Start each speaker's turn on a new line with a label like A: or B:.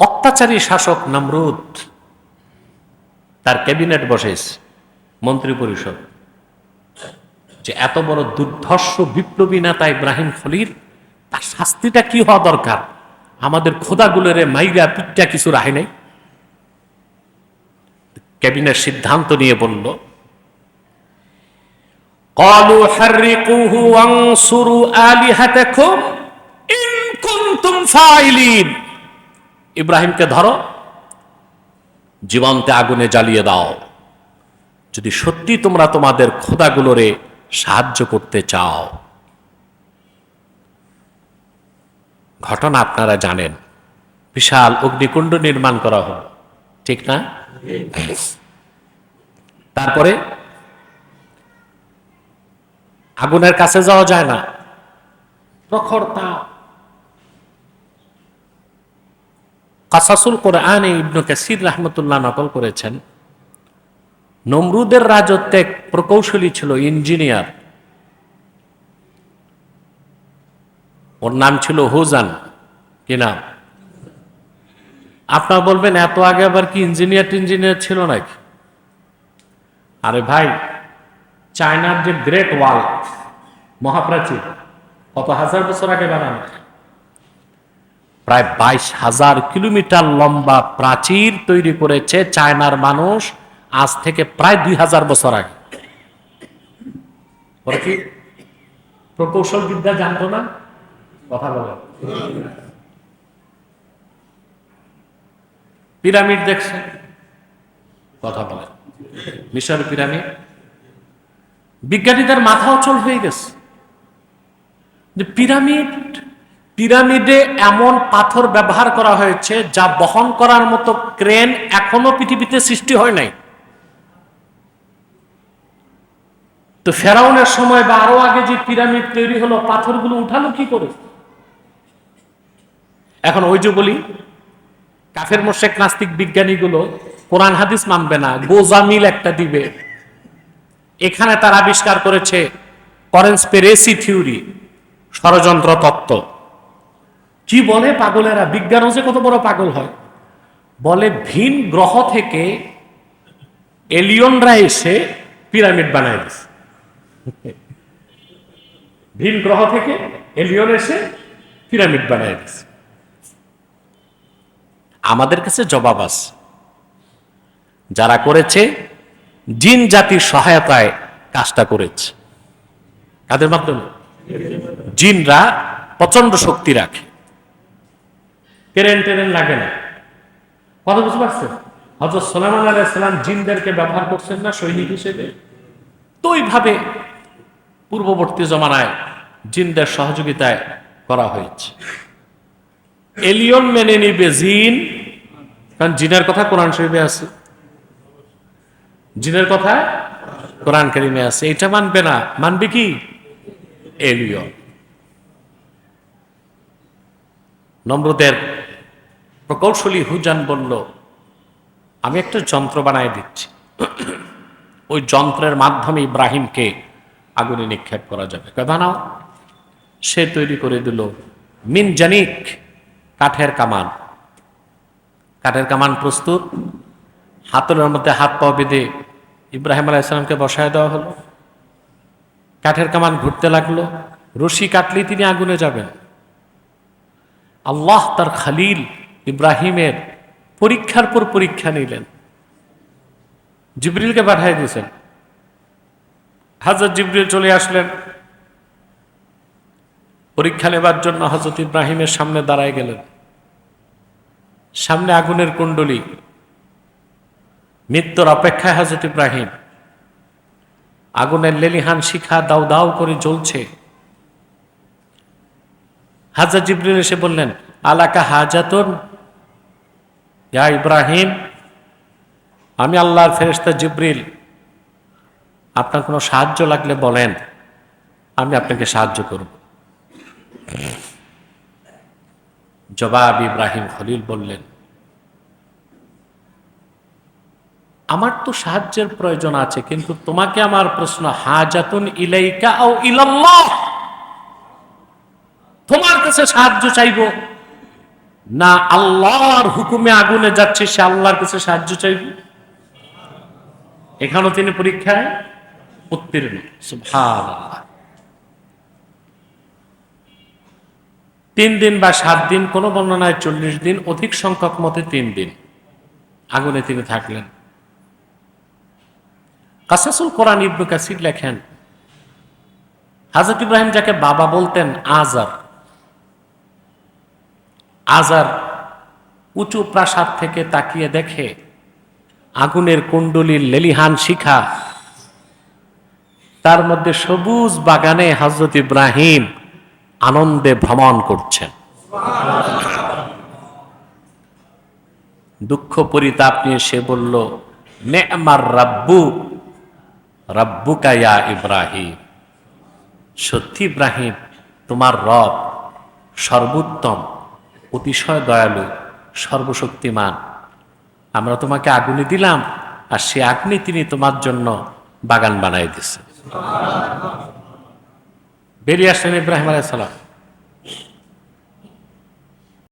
A: অত্যাচারী শাসক নমরুদ তার ক্যাবিনেট বসেছে মন্ত্রী পরিষদ যে এত বড় দুর্ধর্ষ বিপ্লবী নেতা ইব্রাহিম খলিল তার শাস্তিটা কি হওয়া দরকার আমাদের খোদাগুলোরে মাইরা পিঠটা কিছু রাহে নাই ক্যাবিনেট সিদ্ধান্ত নিয়ে বলল قالوا حرقوه وانصروا آلهتكم إن كنتم فاعلين ইব্রাহিমকে ধরো, জীবন্তে আগুনে জ্বালিয়ে দাও। যদি সত্যি তোমরা তোমাদের খোদাগুলোরে সাহায্য করতে চাও। ঘটনা আপনারা জানেন। বিশাল অগ্নিকুণ্ড নির্মাণ করা হলো ঠিক না? তারপরে আগুনের কাছে যাওয়া যায় না। প্রখর তাপ কাসাসুল কোরআনে ইবনু কাসির রহমতুল্লাহ নকল করেছেন, নমরুদের রাজত্বে প্রকৌশলী ছিল ইঞ্জিনিয়ার। ওর নাম ছিল হুজান। কি নাম? আপনার বলবেন, এত আগে আবার কি ইঞ্জিনিয়ার টিঞ্জিনিয়ার ছিল নাকি? আরে ভাই, চায়নার যে গ্রেট ওয়াল মহাপ্রাচীর কত হাজার বছর আগে বানানো? প্রায় বাইশ হাজার কিলোমিটার লম্বা প্রাচীর তৈরি করেছে চায়নার মানুষ আজ থেকে প্রায় দুই হাজার বছর আগে। প্রকৌশল বিদ্যা জানতো না? কথা বলে। পিরামিড দেখছে? কথা বলে। মিশর পিরামিড। বিজ্ঞানীদের মাথা অচল হয়ে গেছে। যে পিরামিড পিরামিডে এমন পাথর ব্যবহার করা হয়েছে যা বহন করার মতো ক্রেন এখনও পৃথিবীতে সৃষ্টি হয় নাই। তো ফেরাউনের সময় বা আরও আগে যে পিরামিড তৈরি হলো, পাথরগুলো উঠালো কি করে? এখন ওই যে বলি, কাফের, মোশেক, নাস্তিক, বিজ্ঞানীগুলো কোরআন, হাদিস মানবে না গোজামিল একটা দিবে। এখানে তার আবিষ্কার করেছে করেন্সপেরেসি থিওরি, ষড়যন্ত্র তত্ত্ব। কি বলে পাগলেরা? বিজ্ঞানও যে কত বড় পাগল হয়। বলে ভিন গ্রহ থেকে এলিয়নরা এসে পিরামিড বানায় দিছে। ভিন গ্রহ থেকে এলিয়ন এসে পিরামিড বানায় দিছে। আমাদের কাছে জবাব আছে। যারা করেছে, জিন জাতির সহায়তায় কাজটা করেছে। কাদের মাধ্যমে? জিনরা প্রচণ্ড শক্তি রাখে। ট্রেন ট্রেন লাগে না। কথা বুঝতে পারছেন? হজরত সোলামান আলাইসালাম জিনদেরকে ব্যবহার করছেন না সৈনিক হিসেবে? তো ওইভাবে পূর্ববর্তী জমানায় জিনদের সহযোগিতায় করা হয়েছে। এলিয়ন মেনে নিবে জিন, কারণ জিনের কথা কোরআন শরীফে আছে। জিনের কথা কোরআন কারিমে আছে। এটা মানবে না। মানবে কি? এলিয়ন। নম্রদের প্রকৌশলী হুজান বলল, আমি একটা যন্ত্র বানায় দিচ্ছি। ওই যন্ত্রের মাধ্যমে ইব্রাহিমকে আগুনে নিক্ষেপ করা যাবে। বানাও সে তৈরি করে দিল, মিন জানিক, কাঠের কামান। কাঠের কামান প্রস্তুত। হাতলের মধ্যে হাত পা বেঁধে ইব্রাহিম আলাহ ইসলামকে বসায় দেওয়া হলো। কাঠের কামান ঘুরতে লাগল। রশি কাটলেই তিনি আগুনে যাবেন। আল্লাহ তার খালিল ইব্রাহিমের পরীক্ষার পর পরীক্ষা নিলেন। জিবরিলকে পাঠিয়ে দিয়েছেন। হাজরত জিবরিল চলে আসলেন। পরীক্ষা নেবার জন্য হজরত ইব্রাহিমের সামনে দাঁড়ায় গেলেন। সামনে আগুনের কুণ্ডলী। মৃত্যুর অপেক্ষায় হজরত ইব্রাহিম। আগুনের লেলিহান শিখা দাউ দাউ করে জ্বলছে। হাজর জিবরিল এসে বললেন, আলাকা হাজাতুন ইয়া ইব্রাহিম, আমি আল্লাহর ফেরেস্তা জিব্রিল। আপনার কোনো সাহায্য লাগলে বলেন, আমি আপনাকে সাহায্য করব। জবাব ইব্রাহিম খলিল বললেন, আমার তো সাহায্যের প্রয়োজন আছে, কিন্তু তোমাকে আমার প্রশ্ন, হাজাতুন ইলাইকা ও ইলাল্লাহ, তোমার কাছে সাহায্য চাইব। না আল্লাহর হুকুমে আগুনে যাচ্ছে, সে আল্লাহর কাছে সাহায্য চাইবে? এখানেও তিনি পরীক্ষায় উত্তীর্ণ। তিন দিন বা সাত দিন, কোনো বর্ণনায় চল্লিশ দিন, অধিক সংখ্যক মতে তিন দিন আগুনে তিনি থাকলেন। কাসাসুল কোরআন ইবনু কাসির লেখেন, হাজরত ইব্রাহিম যাকে বাবা বলতেন আজার আজার উঁচু প্রাসাদ থেকে তাকিয়ে দেখে আগুনের কুণ্ডলীর লেলিহান শিখা। তার মধ্যে সবুজ বাগানে হজরত ইব্রাহিম আনন্দে ভ্রমণ করছেন। দুঃখ পরিতাপ নিয়ে সে বলল নে আমার রাব্বু রাব্বু কায়া ইব্রাহিম। সত্যি ইব্রাহিম, তোমার রব সর্বোত্তম অতিশয় দয়ালু, সর্বশক্তিমান। আমরা তোমাকে আগুনে দিলাম, আর সে আগুনে তিনি তোমার জন্য বাগান বানাই দিছে বেরিয়ে আসলেন ইব্রাহিম আলাইসালাম